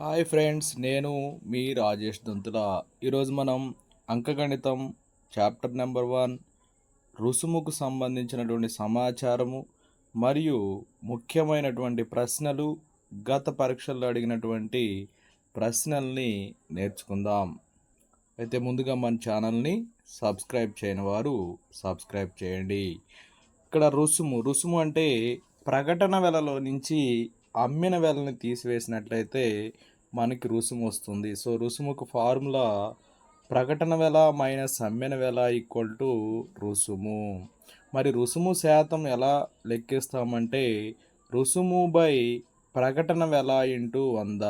Hi friends నేను మీ రాజేష్ దంతుల. ఈరోజు మనం అంకగణితం చాప్టర్ నెంబర్ వన్ రుసుముకు సంబంధించినటువంటి సమాచారము మరియు ముఖ్యమైనటువంటి ప్రశ్నలు గత పరీక్షల్లో అడిగినటువంటి ప్రశ్నల్ని నేర్చుకుందాం. అయితే ముందుగా మన ఛానల్ని సబ్స్క్రైబ్ చేయని వారు సబ్స్క్రైబ్ చేయండి. ఇక్కడ రుసుము రుసుము అంటే ప్రకటన వెలలో నుంచి అమ్మిన వెలని తీసివేసినట్లయితే మనకి రుసుము వస్తుంది. సో రుసుముకు ఫార్ములా ప్రకటన వెల మైనస్ అమ్మిన వెల ఈక్వల్ టు రుసుము. మరి రుసుము శాతం ఎలా లెక్కిస్తామంటే రుసుము బై ప్రకటన వెల ఇంటూ వంద.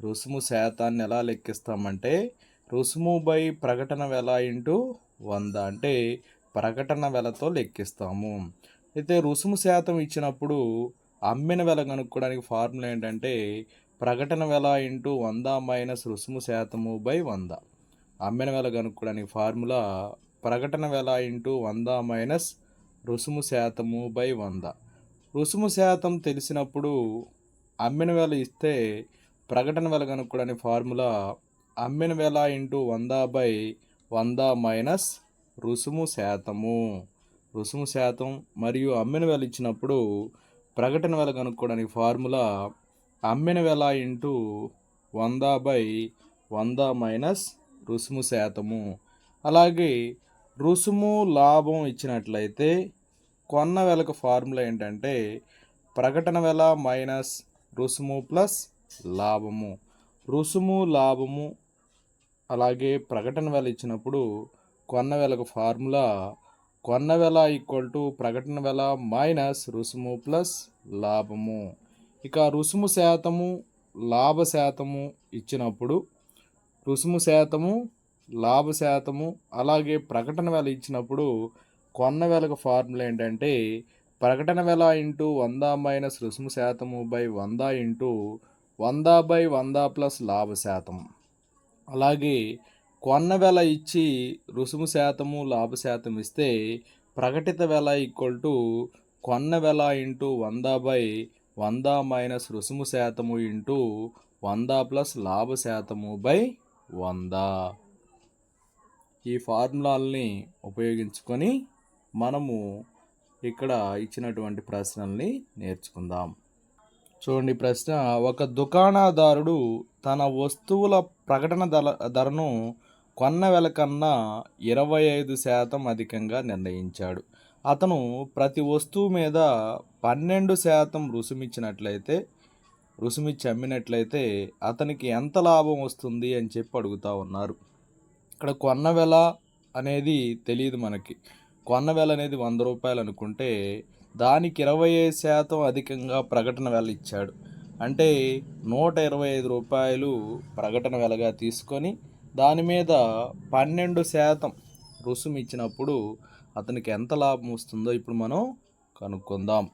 రుసుము శాతాన్ని ఎలా లెక్కిస్తామంటే రుసుము బై ప్రకటన వెల ఇంటూ వంద అంటే ప్రకటన వెలతో లెక్కిస్తాము. అయితే రుసుము శాతం ఇచ్చినప్పుడు అమ్మిన వెల కనుక్కోవడానికి ఫార్ములా ఏంటంటే ప్రకటన వెల ఇంటూ వంద మైనస్ రుసుము శాతము బై వంద. అమ్మిన వెల కనుక్కోవడానికి ఫార్ములా ప్రకటన వెల ఇంటూ వంద మైనస్ రుసుము శాతము బై వంద. రుసుము శాతం తెలిసినప్పుడు అమ్మిన వెల ఇస్తే ప్రకటన వెల కనుక్కోవడానికి ఫార్ములా అమ్మిన వెల ఇంటూ వంద బై వంద మైనస్ రుసుము శాతము. రుసుము శాతం మరియు అమ్మిన వెల ఇచ్చినప్పుడు ప్రకటన వెల కనుక్కోవడానికి ఫార్ములా అమ్మిన వెల ఇంటూ వంద బై వంద మైనస్ రుసుము శాతము. అలాగే రుసుము లాభం ఇచ్చినట్లయితే కొన్న వేలకు ఫార్ములా ఏంటంటే ప్రకటన వెల మైనస్ రుసుము ప్లస్ లాభము. రుసుము లాభము అలాగే ప్రకటన వెల ఇచ్చినప్పుడు కొన్న వేలకు ఫార్ములా కొన్న వెల ఈక్వల్ టు ప్రకటన వెల మైనస్ రుసుము ప్లస్ లాభము. ఇక రుసుము శాతము లాభ శాతము ఇచ్చినప్పుడు రుసుము శాతము లాభ శాతము అలాగే ప్రకటన వెల ఇచ్చినప్పుడు కొన్న వెలకు ఫార్ములా ఏంటంటే ప్రకటన వెల ఇంటూ వంద మైనస్ రుసుము శాతము బై వంద ఇంటూ వంద బై వంద ప్లస్ లాభ శాతం. అలాగే కొన్న వెల ఇచ్చి రుసుము శాతము లాభ శాతం ఇస్తే ప్రకటిత వెల ఈక్వల్ టు కొన్న వెల ఇంటూ వంద బై వంద మైనస్ రుసుము శాతము ఇంటూ వంద ప్లస్ లాభ శాతము బై వంద. ఈ ఫార్ములాల్ని ఉపయోగించుకొని మనము ఇక్కడ ఇచ్చినటువంటి ప్రశ్నల్ని నేర్చుకుందాం. చూడండి ప్రశ్న ఒక దుకాణదారుడు తన వస్తువుల ప్రకటన ధర ధరను కొన్న వెల కన్నా ఇరవై ఐదు శాతం అధికంగా నిర్ణయించాడు. అతను ప్రతి వస్తువు మీద పన్నెండు శాతం రుసుమిచ్చినట్లయితే రుసుమిచ్చి అమ్మినట్లయితే అతనికి ఎంత లాభం వస్తుంది అని చెప్పి అడుగుతా ఉన్నారు. ఇక్కడ కొన్న వెల అనేది తెలియదు మనకి. కొన్న వెల అనేది వంద రూపాయలు అనుకుంటే దానికి ఇరవై ఐదు శాతం అధికంగా ప్రకటన వెల ఇచ్చాడు. అంటే నూట ఇరవై ఐదు రూపాయలు ప్రకటన వెలగా తీసుకొని దాని మీద పన్నెండు శాతం రుసుము ఇచ్చినప్పుడు అతనికి ఎంత లాభం వస్తుందో ఇప్పుడు మనం కనుక్కుందాం.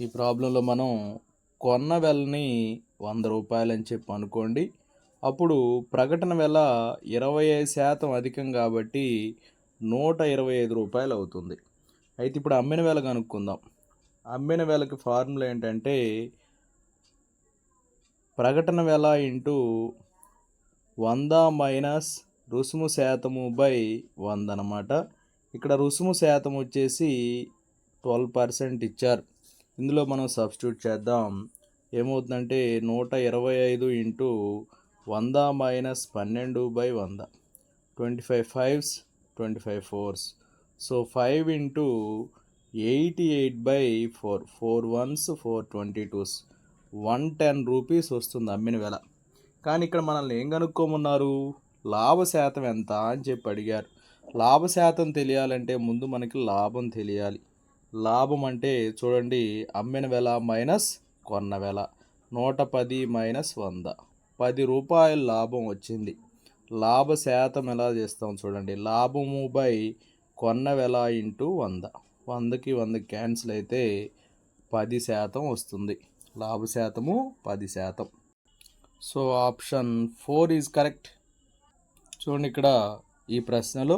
ఈ ప్రాబ్లంలో మనం కొన్న వెలని వంద రూపాయలు అని చెప్పి అనుకోండి. అప్పుడు ప్రకటన వెల ఇరవై ఐదు శాతం అధికం కాబట్టి నూట ఇరవై ఐదు రూపాయలు అవుతుంది. అయితే ఇప్పుడు అమ్మిన వెల కనుక్కుందాం. అమ్మిన వెలకి ఫార్ములా ఏంటంటే ప్రకటన వెల ఇంటూ వంద మైనస్ రుసుము శాతము బై వంద అనమాట ఇక్కడ రుసుము శాతం వచ్చేసి ట్వెల్వ్ పర్సెంట్ ఇచ్చారు. ఇందులో మనం సబ్స్టిట్యూట్ చేద్దాం. ఏమవుతుందంటే నూట ఇరవై ఐదు ఇంటూ వంద మైనస్ పన్నెండు బై వంద. Twenty five fives twenty five fours. So five into eighty eight by four four ones four twenty twos. One ten rupees వస్తుంది అమ్మిన వెల కానీ ఇక్కడ మనల్ని ఏం కనుక్కోమన్నారు? లాభ శాతం ఎంత అని చెప్పి అడిగారు. లాభ శాతం తెలియాలంటే ముందు మనకి లాభం తెలియాలి. లాభం అంటే చూడండి అమ్మిన వెల మైనస్ కొన్న వెల నూట పది మైనస్ వంద. పది రూపాయల లాభం వచ్చింది. లాభ శాతం ఎలా చేస్తాం చూడండి. లాభము బై కొన్న వెల ఇంటూ వంద. వందకి వంద క్యాన్సిల్ అయితే పది శాతం వస్తుంది. లాభ శాతము పది శాతం. So option four is correct. చూడండి ఇక్కడ ఈ ప్రశ్నలో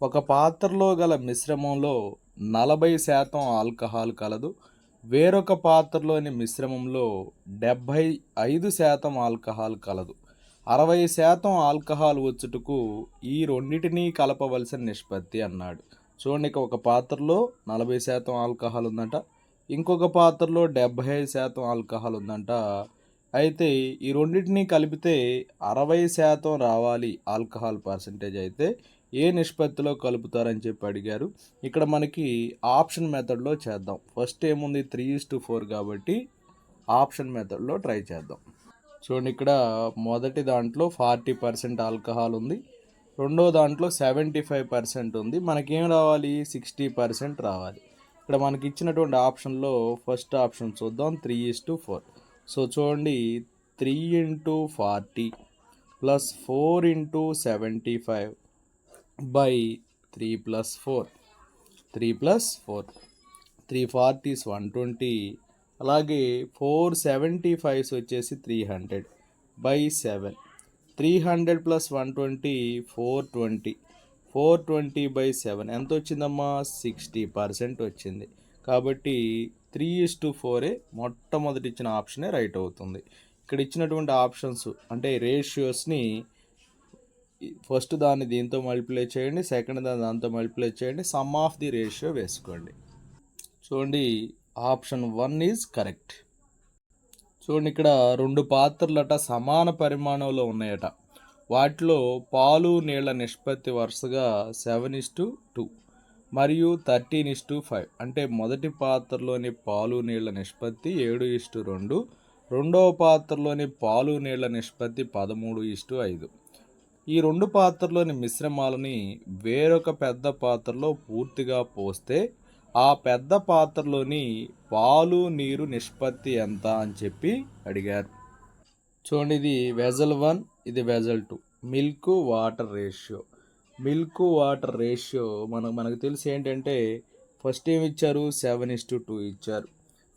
ఒక పాత్రలో గల మిశ్రమంలో నలభై శాతం ఆల్కహాల్ కలదు వేరొక పాత్రలోని మిశ్రమంలో డెబ్భై ఐదు శాతం ఆల్కహాల్ కలదు. అరవై శాతం ఆల్కహాల్ వచ్చుటకు ఈ రెండింటినీ కలపవలసిన నిష్పత్తి అన్నాడు. చూడండి ఒక పాత్రలో నలభై శాతం ఆల్కహాల్ ఉందంట ఇంకొక పాత్రలో డెబ్భై ఐదు శాతం ఆల్కహాల్ ఉందంట అయితే ఈ రెండింటినీ కలిపితే అరవై శాతం రావాలి ఆల్కహాల్ పర్సంటేజ్ అయితే. ఏ నిష్పత్తిలో కలుపుతారని చెప్పి అడిగారు. ఇక్కడ మనకి ఆప్షన్ మెథడ్లో చేద్దాం. ఫస్ట్ ఏముంది? త్రీ ఈస్ టు ఫోర్ కాబట్టి ఆప్షన్ మెథడ్లో ట్రై చేద్దాం. చూడండి ఇక్కడ మొదటి దాంట్లో ఫార్టీ పర్సెంట్ ఆల్కహాల్ ఉంది. రెండో దాంట్లో సెవెంటీ ఫైవ్ పర్సెంట్ ఉంది. మనకేం రావాలి? సిక్స్టీ పర్సెంట్ రావాలి. ఇక్కడ మనకి ఇచ్చినటువంటి ఆప్షన్లో ఫస్ట్ ఆప్షన్ చూద్దాం. Three is to four. So చూడండి three into forty plus four into seventy five by three plus four three plus four three forties one twenty అలాగే ఫోర్ సెవెంటీ ఫైవ్స్ వచ్చేసి three hundred by seven three hundred plus one twenty four twenty four twenty by seven ఎంత వచ్చిందమ్మా? Sixty percent వచ్చింది. కాబట్టి three is to ఫోరే మొట్టమొదటి ఇచ్చిన ఆప్షనే right అవుతుంది. ఇక్కడ ఇచ్చినటువంటి ఆప్షన్స్ అంటే రేషియోస్ని ఫస్ట్ దాన్ని దీంతో మల్టిప్లై చేయండి సెకండ్ దాన్ని దాంతో మల్టిప్లై చేయండి సమ్ ఆఫ్ ది రేషియో వేసుకోండి. చూడండి ఆప్షన్ వన్ ఈజ్ కరెక్ట్. చూడండి ఇక్కడ రెండు పాత్రలట సమాన పరిమాణంలో ఉన్నాయట. వాటిలో పాలు నీళ్ళ నిష్పత్తి వరుసగా సెవెన్ ఇస్ టు టూ. మరియు థర్టీన్ ఇస్టు ఫైవ్ అంటే మొదటి పాత్రలోని పాలు నీళ్ళ నిష్పత్తి ఏడు ఇస్టు రెండు. రెండవ పాత్రలోని పాలు నీళ్ళ నిష్పత్తి పదమూడు ఇస్టు ఐదు. ఈ రెండు పాత్రలోని మిశ్రమాలని వేరొక పెద్ద పాత్రలో పూర్తిగా పోస్తే ఆ పెద్ద పాత్రలోని పాలు నీరు నిష్పత్తి ఎంత అని చెప్పి అడిగారు. చూడండి ఇది వెజల్ వన్ ఇది vessel two milk water ratio milk water ratio మనకు మనకు తెలిసి ఏంటంటే ఫస్ట్ ఏమి ఇచ్చారు? సెవెన్ ఇస్ టు టూ ఇచ్చారు.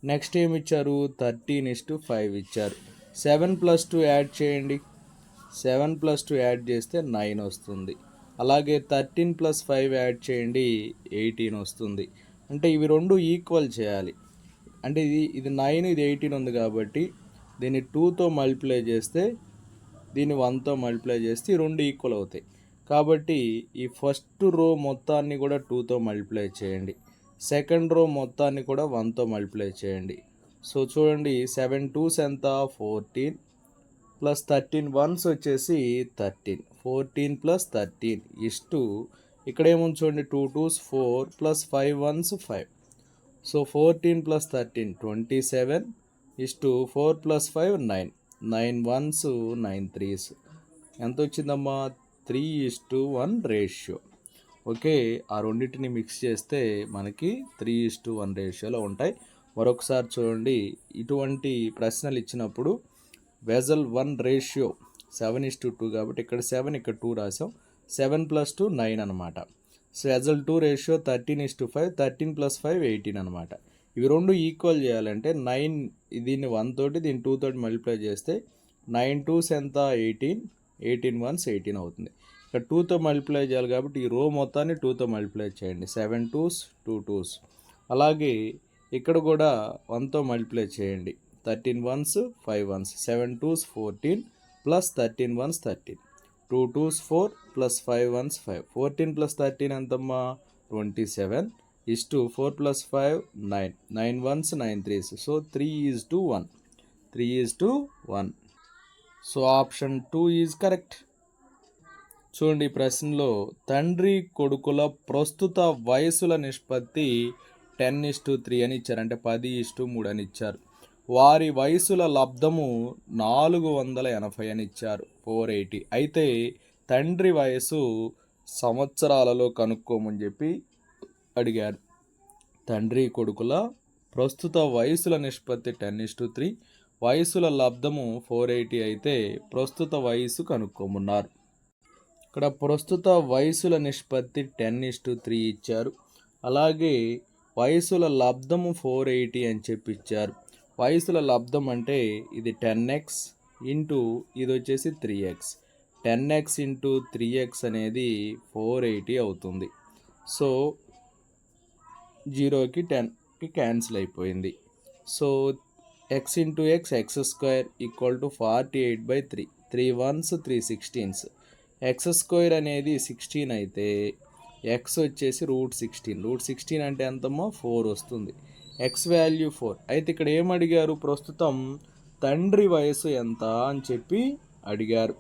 నెక్స్ట్ ఏమి ఇచ్చారు? థర్టీన్ ఇస్ టు ఫైవ్ ఇచ్చారు. సెవెన్ ప్లస్ టూ యాడ్ చేయండి. సెవెన్ ప్లస్ టూ యాడ్ చేస్తే నైన్ వస్తుంది. అలాగే థర్టీన్ ప్లస్ ఫైవ్ యాడ్ చేయండి ఎయిటీన్ వస్తుంది. అంటే ఇవి రెండు ఈక్వల్ చేయాలి. అంటే ఇది ఇది నైన్ ఇది ఎయిటీన్ ఉంది కాబట్టి దీన్ని టూతో మల్టిప్లై చేస్తే దీన్ని వన్తో మల్టిప్లై చేస్తే ఈ రెండు ఈక్వల్ అవుతాయి. కాబట్టి ఈ ఫస్ట్ రో మొత్తాన్ని కూడా టూతో మల్టిప్లై చేయండి. సెకండ్ రో మొత్తాన్ని కూడా వన్తో మల్టిప్లై చేయండి. సో చూడండి సెవెన్ టూస్ ఎంత? ఫోర్టీన్ ప్లస్ థర్టీన్ వన్స్ వచ్చేసి thirteen fourteen plus thirteen is to ఇక్కడ ఏముంది చూడండి two twos four plus five ones five so fourteen plus thirteen twenty seven is to four plus five nine nine ones nine threes ఎంత వచ్చిందమ్మా? Three is to one ratio. Okay ఆ రెండింటిని mix చేస్తే మనకి three is to one రేషియోలో ఉంటాయి. మరొకసారి చూడండి ఇటువంటి ప్రశ్నలు ఇచ్చినప్పుడు vessel one ratio seven is to two కాబట్టి ఇక్కడ సెవెన్ ఇక్కడ టూ రాసాం. సెవెన్ ప్లస్ టూ నైన్ అనమాట vessel two ratio thirteen is to five thirteen plus five eighteen అనమాట ఇవి రెండు ఈక్వల్ చేయాలంటే నైన్ దీన్ని వన్ తోటి దీన్ని టూ తోటి మల్టిప్లై చేస్తే నైన్ టూస్ ఎంత? ఎయిటీన్ ఎయిటీన్ వన్స్ ఎయిటీన్ అవుతుంది. ఇక్కడ టూతో మల్టిప్లై చేయాలి కాబట్టి ఈ రో మొత్తాన్ని టూతో మల్టిప్లై చేయండి. సెవెన్ టూస్ టూ టూస్ అలాగే ఇక్కడ కూడా వన్తో మల్టిప్లై చేయండి. Thirteen ones five ones seven twos fourteen plus thirteen ones thirteen two twos four plus five ones five fourteen plus thirteen ఎంతమ్మా? Twenty seven is to four plus five nine nine ones nine threes so three is to one three is to one so option two is correct చూడండి ఈ ప్రశ్నలో తండ్రి కొడుకుల ప్రస్తుత వయసుల నిష్పత్తి ten is to three అని ఇచ్చారు. అంటే పది ఇస్టు మూడు అని ఇచ్చారు. వారి వయసుల లబ్ధము నాలుగు వందల ఎనభై అని ఇచ్చారు. ఫోర్ ఎయిటీ అయితే తండ్రి వయసు సంవత్సరాలలో కనుక్కోమని చెప్పి అడిగారు. తండ్రి కొడుకుల ప్రస్తుత వయసుల నిష్పత్తి టెన్ ఇస్టు త్రీ వయసుల లబ్ధము ఫోర్ ఎయిటీ అయితే ప్రస్తుత వయసు కనుక్కోమన్నారు. ఇక్కడ ప్రస్తుత వయసుల నిష్పత్తి టెన్ ఇస్ టు త్రీ ఇచ్చారు. అలాగే వయసుల లబ్ధము ఫోర్ ఎయిటీ అని చెప్పి ఇచ్చారు. వయసుల లబ్ధం అంటే ఇది టెన్ ఎక్స్ ఇంటూ ఇది వచ్చేసి three x. Ten x into three x అనేది ఫోర్ ఎయిటీ అవుతుంది. సో జీరోకి టెన్కి క్యాన్సిల్ అయిపోయింది. So x into x x square equal to forty eight by three. Three ones three sixteens. X square అనేది sixteen అయితే x వచ్చేసి root sixteen. Root sixteen అంటే ఎంతమ్మో? ఫోర్ వస్తుంది. X value four. అయితే ఇక్కడ ఏం అడిగారు? ప్రస్తుతం తండ్రి వయసు ఎంత అని చెప్పి అడిగారు.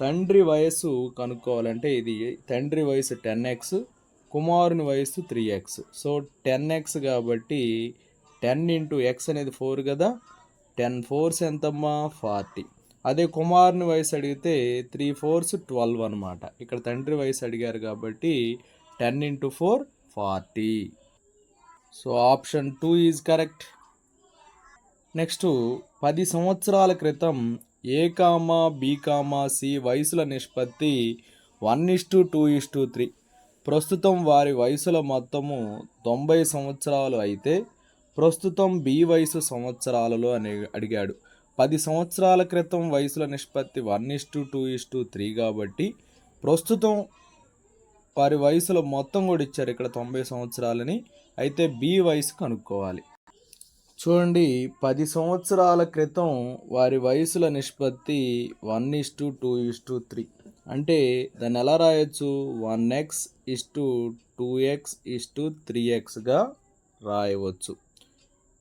తండ్రి వయసు కనుక్కోవాలంటే ఇది తండ్రి వయసు టెన్ ఎక్స్ కుమారుని వయసు three x. So ten x కాబట్టి టెన్ ఇంటూ ఎక్స్ అనేది ఫోర్ కదా? టెన్ ఫోర్స్ ఎంతమ్మా? ఫార్టీ. అదే కుమారుని వయసు అడిగితే త్రీ ఫోర్స్ ట్వెల్వ్ అనమాట ఇక్కడ తండ్రి వయసు అడిగారు కాబట్టి ten into four forty. So option two is correct. Next పది సంవత్సరాల క్రితం A comma B comma C వయసుల నిష్పత్తి one is to two is to three. ప్రస్తుతం వారి వయసుల మొత్తము తొంభై సంవత్సరాలు అయితే ప్రస్తుతం బి వయసు సంవత్సరాలలో అని అడిగాడు. పది సంవత్సరాల క్రితం వయసుల నిష్పత్తి one is to two is to three కాబట్టి ప్రస్తుతం వారి వయసులో మొత్తం కూడా ఇచ్చారు ఇక్కడ తొంభై సంవత్సరాలని. అయితే బి వయసు కనుక్కోవాలి. చూడండి పది సంవత్సరాల క్రితం వారి వయసుల నిష్పత్తి one is to two is to three అంటే దాన్ని ఎలా రాయొచ్చు? One x is to two x is to three ఎక్స్గా రాయవచ్చు.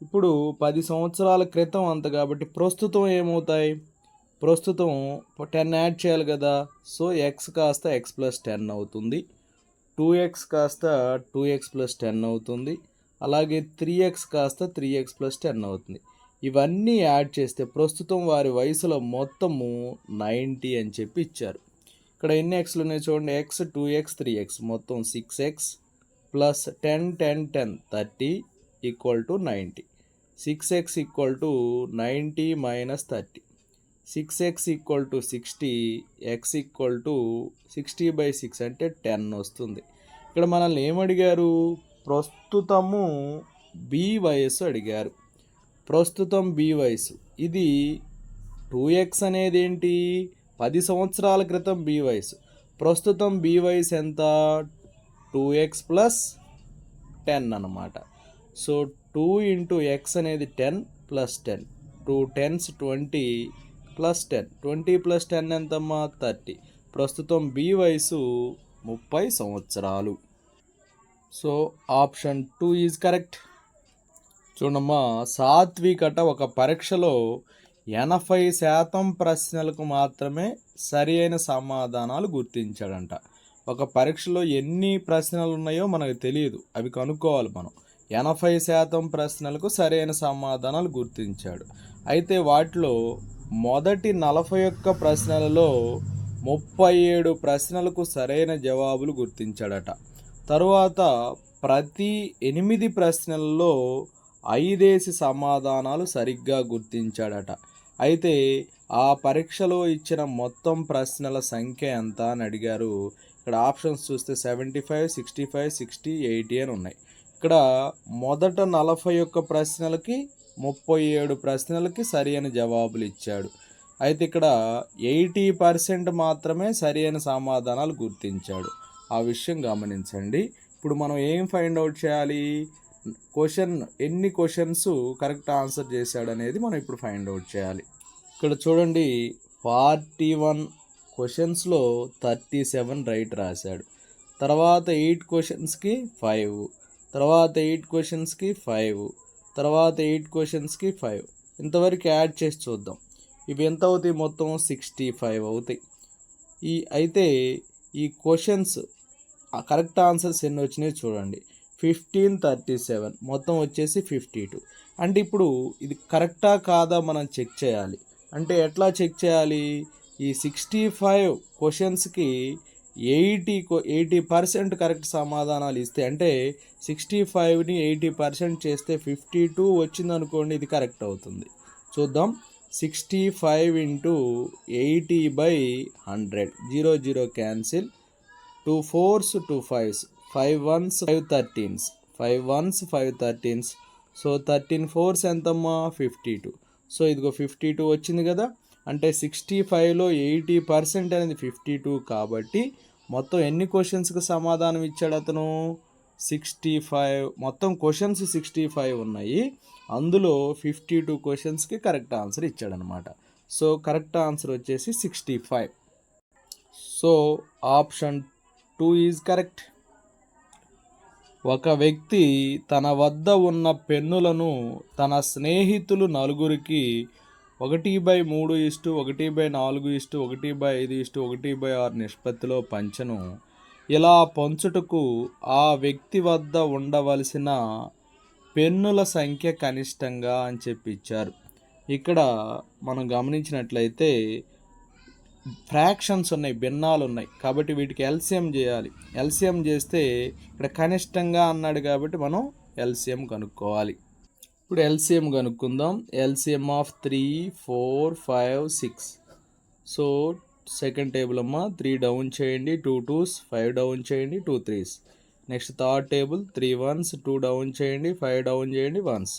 ఇప్పుడు పది సంవత్సరాల క్రితం అంత కాబట్టి ప్రస్తుతం ఏమవుతాయి? ప్రస్తుతం టెన్ యాడ్ చేయాలి కదా. సో ఎక్స్ కాస్త ఎక్స్ ప్లస్ టెన్ అవుతుంది. టూ ఎక్స్ కాస్త టూ ఎక్స్ ప్లస్ టెన్ అవుతుంది. అలాగే త్రీ ఎక్స్ కాస్త త్రీ ఎక్స్ ప్లస్ టెన్ అవుతుంది. ఇవన్నీ యాడ్ చేస్తే ప్రస్తుతం వారి వయసులో మొత్తము నైంటీ అని చెప్పి ఇచ్చారు. ఇక్కడ ఎన్ని ఎక్స్లు ఉన్నాయి చూడండి. X two x three x. మొత్తం six x plus ten ten ten. Thirty equal to ninety. Six x equal to ninety minus thirty six x equal to sixty x equal to sixty by six అంటే ten వస్తుంది. ఇక్కడ మనల్ని ఏమడిగారు ప్రస్తుతము B వయస్సు అడిగారు. ప్రస్తుతం B వయసు ఇది టూ ఎక్స్ అనేది ఏంటి? పది సంవత్సరాల క్రితం బి వయసు ప్రస్తుతం బి వయసు ఎంత? టూ ఎక్స్ ప్లస్ టెన్ అనమాట సో టూ ఇంటూ ఎక్స్ అనేది ten plus ten two tens twenty plus ten twenty plus ten ఎంతమ్మా? థర్టీ ప్రస్తుతం బి వయసు ముప్పై సంవత్సరాలు. So option two is correct చూడమ్మా సాత్వికట ఒక పరీక్షలో ఎనభై శాతం ప్రశ్నలకు మాత్రమే సరి అయిన సమాధానాలు గుర్తించాడంట. ఒక పరీక్షలో ఎన్ని ప్రశ్నలు ఉన్నాయో మనకు తెలియదు. అవి కనుక్కోవాలి మనం. ఎనభై శాతం ప్రశ్నలకు సరైన సమాధానాలు గుర్తించాడు. అయితే వాటిలో మొదటి నలభై ఒక్క ప్రశ్నలలో ముప్పై ఏడు ప్రశ్నలకు సరైన జవాబులు గుర్తించాడట. తరువాత ప్రతి ఎనిమిది ప్రశ్నలలో ఐదేసి సమాధానాలు సరిగ్గా గుర్తించాడట. అయితే ఆ పరీక్షలో ఇచ్చిన మొత్తం ప్రశ్నల సంఖ్య ఎంత అని అడిగారు. ఇక్కడ ఆప్షన్స్ చూస్తే seventy five sixty five sixty eighty అని ఉన్నాయి. ఇక్కడ మొదట నలభై ఒక్క ప్రశ్నలకి ముప్పై ఏడు ప్రశ్నలకి సరి అయిన జవాబులు ఇచ్చాడు. అయితే ఇక్కడ ఎయిటీ పర్సెంట్ మాత్రమే సరైన సమాధానాలు గుర్తించాడు. ఆ విషయం గమనించండి. ఇప్పుడు మనం ఏం ఫైండ్ అవుట్ చేయాలి? క్వశ్చన్ ఎన్ని క్వశ్చన్స్ కరెక్ట్ ఆన్సర్ చేశాడు అనేది మనం ఇప్పుడు ఫైండ్ అవుట్ చేయాలి. ఇక్కడ చూడండి ఫార్టీ వన్ క్వశ్చన్స్లో థర్టీ సెవెన్ రైట్ రాశాడు. తర్వాత ఎయిట్ క్వశ్చన్స్కి ఫైవ్ తర్వాత ఎయిట్ క్వశ్చన్స్కి ఫైవ్ తర్వాత ఎయిట్ క్వశ్చన్స్కి ఫైవ్ ఇంతవరకు యాడ్ చేసి చూద్దాం. ఇవి ఎంత అవుతాయి? మొత్తం సిక్స్టీ ఫైవ్ అవుతాయి. ఈ అయితే ఈ క్వశ్చన్స్ కరెక్ట్ ఆన్సర్స్ ఎన్ని వచ్చినాయి చూడండి. ఫిఫ్టీన్ థర్టీ సెవెన్ మొత్తం వచ్చేసి ఫిఫ్టీ టూ అంటే ఇప్పుడు ఇది కరెక్టా కాదా మనం చెక్ చేయాలి. అంటే ఎట్లా చెక్ చేయాలి? ఈ సిక్స్టీ ఫైవ్ క్వశ్చన్స్కి ఎయిటీ ఎయిటీ పర్సెంట్ కరెక్ట్ సమాధానాలు ఇస్తే అంటే సిక్స్టీ ఫైవ్ని ఎయిటీ పర్సెంట్ చేస్తే ఫిఫ్టీ టూ వచ్చిందనుకోండి ఇది కరెక్ట్ అవుతుంది. చూద్దాం. Sixty five into eighty by hundred. Zero zero cancel. Two fours two fives. Five ones five thirteens. Five ones five thirteens. So thirteen fours ఎంతమ్మా? Fifty two. సో ఇదిగో fifty two వచ్చింది కదా. అంటే sixty ఫైవ్లో eighty percent అనేది fifty two కాబట్టి మొత్తం ఎన్ని క్వశ్చన్స్కి సమాధానం ఇచ్చాడు అతను? సిక్స్టీ ఫైవ్ మొత్తం క్వశ్చన్స్ సిక్స్టీ ఫైవ్ ఉన్నాయి. అందులో ఫిఫ్టీ టూ క్వశ్చన్స్కి కరెక్ట్ ఆన్సర్ ఇచ్చాడనమాట సో కరెక్ట్ ఆన్సర్ వచ్చేసి sixty five so option two is correct ఒక వ్యక్తి తన వద్ద ఉన్న పెన్నులను తన స్నేహితులు నలుగురికి ఒకటి బై మూడు ఇస్టు ఒకటి బై నాలుగు ఇస్టు ఒకటి బై ఐదు ఇస్టు ఒకటి బై ఆరు నిష్పత్తిలో పంచను. ఇలా పంచుటకు ఆ వ్యక్తి వద్ద ఉండవలసిన పెన్నుల సంఖ్య కనిష్టంగా అని చెప్పి ఇచ్చారు. ఇక్కడ మనం గమనించినట్లయితే ఫ్రాక్షన్స్ ఉన్నాయి భిన్నాలు ఉన్నాయి. కాబట్టి వీటికి ఎల్సిఎం చేయాలి. ఎల్సిఎం చేస్తే ఇక్కడ కనిష్టంగా అన్నాడు కాబట్టి మనం ఎల్సిఎం కనుక్కోవాలి. ఇప్పుడు ఎల్సిఎం కనుక్కుందాం. LCM of three four five six so second table అమ్మ త్రీ డౌన్ చేయండి టూ టూస్ ఫైవ్ డౌన్ చేయండి two threes next third table three ones two down చేయండి ఫైవ్ డౌన్ చేయండి వన్స్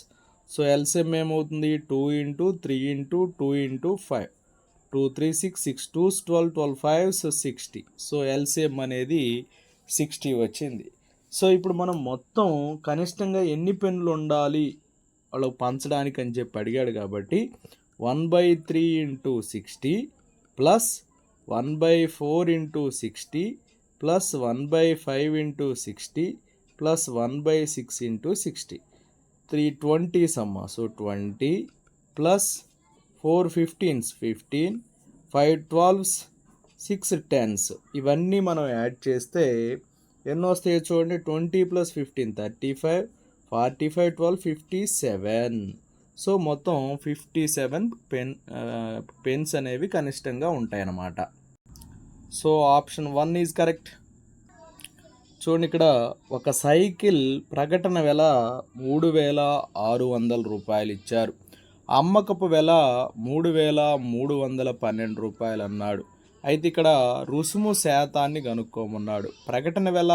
సో ఎల్సిఎం ఏమవుతుంది? Two into three into two into five two three six six twos twelve twelve five so sixty so LCM అనేది sixty వచ్చింది. So ఇప్పుడు మనం మొత్తం కనిష్టంగా ఎన్ని పెన్నులు ఉండాలి? వాళ్ళకు పంచడానికి అని చెప్పి అడిగాడు కాబట్టి one by three into sixty plus one by four into sixty plus one by five into sixty plus one by six into sixty. Three twenty సమ్మ. So twenty plus four fifteens fifteen. Five twelves six tens. ఇవన్నీ మనం add చేస్తే ఎన్నో వస్తాయో చూడండి. Twenty plus fifteen thirty five. Forty five twelve fifty seven. So మొత్తం fifty seven pen pens అనేవి కనిష్టంగా ఉంటాయన్నమాట. So option one is correct. చూడండి ఇక్కడ ఒక సైకిల్ ప్రకటన వెల మూడు వేల ఆరు వందల రూపాయలు ఇచ్చారు. అమ్మకపు వెల మూడు వేల మూడు వందల పన్నెండు రూపాయలు అన్నాడు. అయితే ఇక్కడ రుసుము శాతాన్ని కనుక్కోమన్నాడు. ప్రకటన వెల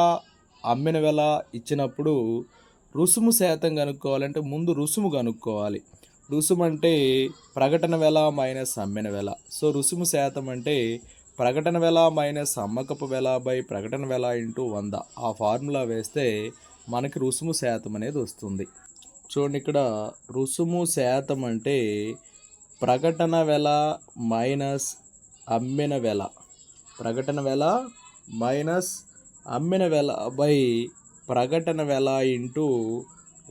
అమ్మిన వెల ఇచ్చినప్పుడు రుసుము శాతం కనుక్కోవాలంటే ముందు రుసుము కనుక్కోవాలి. రుసుము అంటే ప్రకటన వెల మైనస్ అమ్మిన వెల సో రుసుము శాతం అంటే ప్రకటన వెల మైనస్ అమ్మకపు వెల బై ప్రకటన వెల ఇంటూ వంద. ఆ ఫార్ములా వేస్తే మనకి రుసుము శాతం అనేది వస్తుంది. చూడండి ఇక్కడ రుసుము శాతం అంటే ప్రకటన వెల మైనస్ అమ్మిన వెల ప్రకటన వెల మైనస్ అమ్మిన వెల బై ప్రకటన వెల ఇంటూ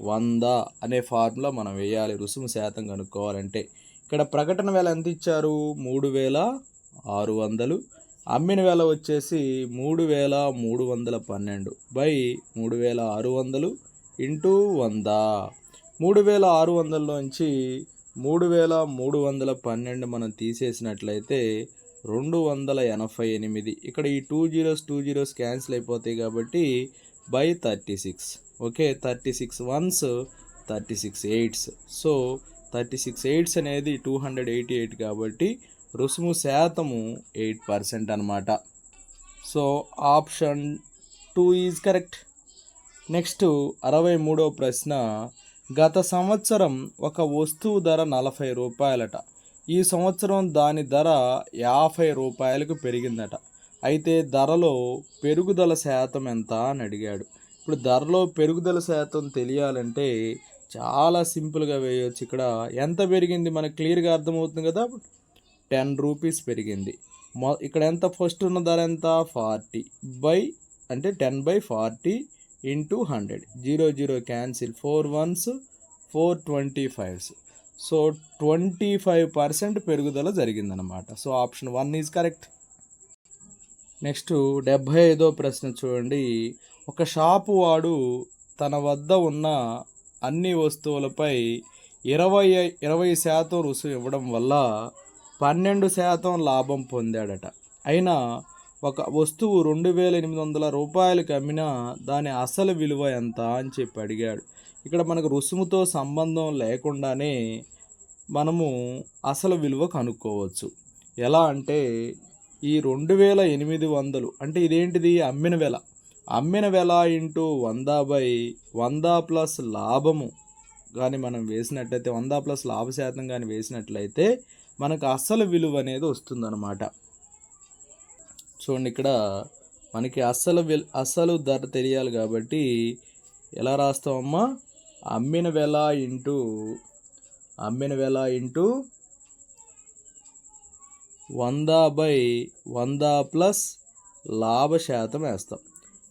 వంద అనే ఫార్ములా మనం వేయాలి. రుసుము శాతం కనుక్కోవాలంటే. ఇక్కడ ప్రకటన వెల ఎంత ఇచ్చారు? మూడు వేల ఆరు వందలు. అమ్మిన వేల వచ్చేసి మూడు వేల మూడు వందల పన్నెండు బై మూడు వేల ఆరు వందలు ఇంటూ వంద. మూడు వేల ఆరు వందలలోంచి మూడు వేల మూడు వందల పన్నెండు మనం తీసేసినట్లయితే రెండు వందల ఎనభై ఎనిమిది. ఇక్కడ ఈ two zeros two zeros cancel అయిపోతాయి కాబట్టి by thirty six okay thirty six ones thirty six eights so thirty six eights అనేది టూ హండ్రెడ్ ఎయిటీ ఎయిట్ కాబట్టి రుసుము శాతము ఎయిట్ పర్సెంట్ అనమాట so option two is correct next అరవై మూడో ప్రశ్న. గత సంవత్సరం ఒక వస్తువు ధర నలభై రూపాయలట. ఈ సంవత్సరం దాని ధర యాభై రూపాయలకు పెరిగిందట. అయితే ధరలో పెరుగుదల శాతం ఎంత అని అడిగాడు. ఇప్పుడు ధరలో పెరుగుదల శాతం తెలియాలంటే చాలా సింపుల్గా వేయవచ్చు ఇక్కడ ఎంత పెరిగింది మనకు క్లియర్గా అర్థమవుతుంది కదా? టెన్ రూపీస్ పెరిగింది. మొ ఇక్కడ ఎంత? ఫస్ట్ ఉన్న ధర ఎంత? ఫార్టీ బై అంటే ten by forty into hundred. Zero zero cancel. Four ones four twenty fives. So twenty five percent పెరుగుదల జరిగిందనమాట so option one is correct. Next డెబ్భై ఐదో ప్రశ్న చూడండి. ఒక షాపు వాడు తన వద్ద ఉన్న అన్ని వస్తువులపై ఇరవై ఇరవై శాతం రుసుము ఇవ్వడం వల్ల పన్నెండు శాతం లాభం పొందాడట. అయినా ఒక వస్తువు రెండు వేల ఎనిమిది వందల రూపాయలకి అమ్మినా దాని అసలు విలువ ఎంత అని చెప్పి అడిగాడు. ఇక్కడ మనకు రుసుముతో సంబంధం లేకుండానే మనము అసలు విలువ కనుక్కోవచ్చు. ఎలా అంటే ఈ రెండు వేల ఎనిమిది వందలు అంటే ఇదేంటిది? అమ్మిన వెల. అమ్మిన వెల ఇంటూ వంద బై వంద ప్లస్ లాభము కానీ మనం వేసినట్లయితే వంద ప్లస్ లాభ శాతం కానీ వేసినట్లయితే మనకు అసలు విలువ అనేది వస్తుందన్నమాట. చూడండి ఇక్కడ మనకి అసలు విల్ అసలు ధర తెలియాలి కాబట్టి ఎలా రాస్తామమ్మా అమ్మిన వెల ఇంటూ అమ్మిన వెల ఇంటూ వంద బై వంద ప్లస్ లాభ శాతం వేస్తాం.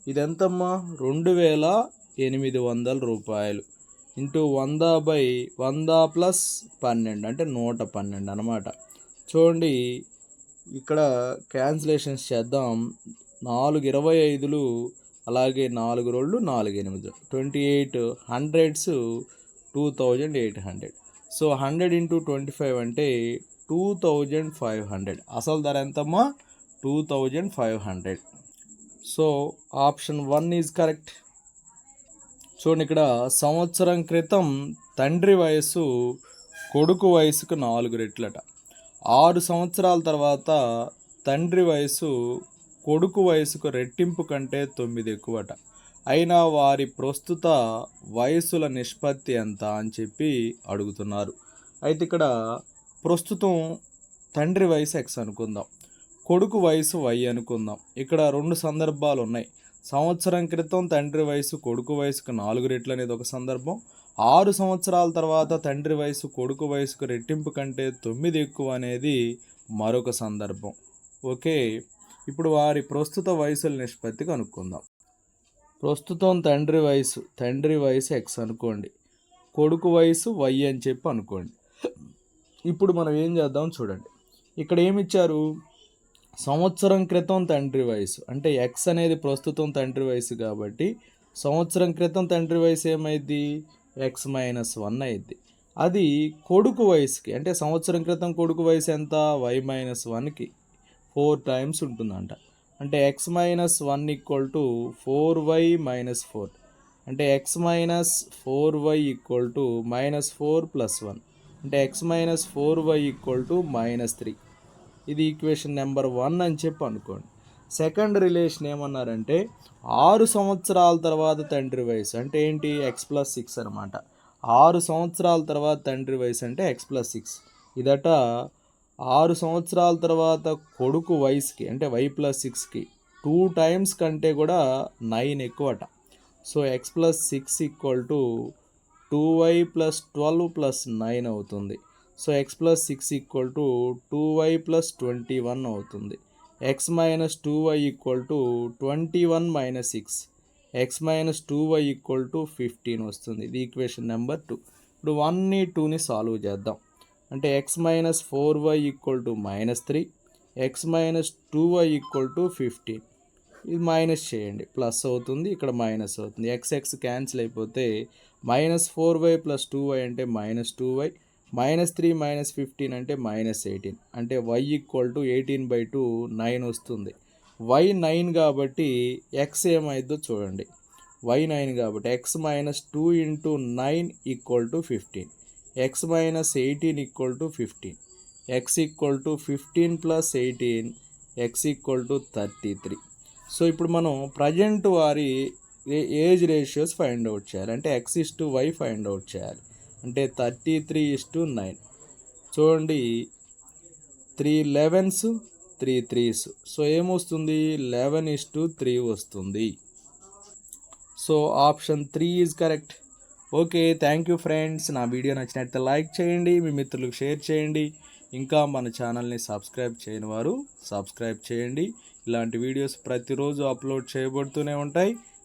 ఇది ఎంతమ్మా రెండు వేల ఎనిమిది వందల రూపాయలు. ఇంటూ వంద బై వంద ప్లస్ పన్నెండు అంటే నూట పన్నెండు అనమాట చూడండి ఇక్కడ క్యాన్సిలేషన్స్ చేద్దాం. నాలుగు ఇరవై ఐదులు అలాగే నాలుగు రోళ్ళు నాలుగు ఎనిమిది. Twenty eight hundreds two thousand eight hundred. So hundred into twenty five అంటే టూ థౌజండ్ ఫైవ్ హండ్రెడ్. అసలు ధర ఎంతమ్మా? Two thousand five hundred. So option one is correct. చూడండి ఇక్కడ సంవత్సరం క్రితం తండ్రి వయసు కొడుకు వయసుకు నాలుగు రెట్లట. ఆరు సంవత్సరాల తర్వాత తండ్రి వయసు కొడుకు వయసుకు రెట్టింపు కంటే తొమ్మిది ఎక్కువట. అయినా వారి ప్రస్తుత వయసుల నిష్పత్తి ఎంత అని చెప్పి అడుగుతున్నారు. అయితే ఇక్కడ ప్రస్తుతం తండ్రి వయసు ఎక్స్ అనుకుందాం. కొడుకు వయసు వై అనుకుందాం. ఇక్కడ రెండు సందర్భాలు ఉన్నాయి. సంవత్సరం క్రితం తండ్రి వయసు కొడుకు వయసుకు నాలుగు రెట్లు అనేది ఒక సందర్భం. ఆరు సంవత్సరాల తర్వాత తండ్రి వయసు కొడుకు వయసుకు రెట్టింపు కంటే తొమ్మిది ఎక్కువ అనేది మరొక సందర్భం. ఓకే? ఇప్పుడు వారి ప్రస్తుత వయసుల నిష్పత్తి కనుక్కుందాం. ప్రస్తుతం తండ్రి వయసు తండ్రి వయసు ఎక్స్ అనుకోండి. కొడుకు వయసు వై అని చెప్పి అనుకోండి. ఇప్పుడు మనం ఏం చేద్దాం చూడండి. ఇక్కడ ఏమిచ్చారు? సంవత్సరం క్రితం తండ్రి వయసు అంటే ఎక్స్ అనేది ప్రస్తుతం తండ్రి వయసు కాబట్టి సంవత్సరం క్రితం తండ్రి వయసు ఏమైంది ఎక్స్ మైనస్ వన్ అయింది అది కొడుకు వయసుకి అంటే సంవత్సరం క్రితం కొడుకు వయసు ఎంత? వై మైనస్ వన్కి ఫోర్ టైమ్స్ ఉంటుందంట. అంటే x minus one equal to four y minus four. అంటే x minus four y equal to minus four plus one. అంటే x minus four y equal to minus three ఇది equation number one అని చెప్పి అనుకోండి. Second relation ఏమన్నారంటే ఆరు సంవత్సరాల తర్వాత తండ్రి వయసు అంటే ఏంటి? ఎక్స్ ప్లస్ సిక్స్ అనమాట ఆరు సంవత్సరాల తర్వాత తండ్రి వయసు అంటే ఎక్స్ ప్లస్ సిక్స్ ఇదట ఆరు సంవత్సరాల తర్వాత కొడుకు వయసుకి అంటే వై ప్లస్ సిక్స్కి టూ టైమ్స్ కంటే కూడా nine ఎక్కువట. So x plus six equal to two y plus twelve plus nine అవుతుంది. So x plus six equal to two y plus twenty one అవుతుంది. X minus two y equal to twenty one minus six. X minus two y equal to fifteen వస్తుంది. ఇది equation number two. ఇప్పుడు వన్ని టూని solve చేద్దాం. అంటే x minus four y equal to minus three. X minus two y equal to fifteen. ఇది minus చేయండి. Plus అవుతుంది ఇక్కడ మైనస్ అవుతుంది. ఎక్స్ ఎక్స్ క్యాన్సిల్ అయిపోతే minus four y plus two y అంటే minus two y minus three minus fifteen అంటే minus eighteen. అంటే y equal to eighteen by two nine వస్తుంది. వై నైన్ కాబట్టి ఎక్స్ ఏమైందో చూడండి. వై నైన్ కాబట్టి x minus two into nine equal to fifteen. X minus eighteen equal to fifteen. X equal to fifteen plus eighteen x equal to thirty three. So ఇప్పుడు మనం present వారి age ratios find out చేయాలి. అంటే x is to y find out చేయాలి. అంటే thirty three is to nine. చూడండి three elevens three threes. So ఏమొస్తుంది? Eleven is to three వస్తుంది. So option three is correct. Okay thank you friends. నా video నచ్చినట్లయితే like చేయండి మీ మిత్రులకు షేర్ చేయండి. ఇంకా మన ఛానల్ని సబ్స్క్రైబ్ చేయని వారు సబ్స్క్రైబ్ చేయండి. ఇలాంటి వీడియోస్ ప్రతిరోజు అప్లోడ్ చేయబడుతూనే ఉంటాయి.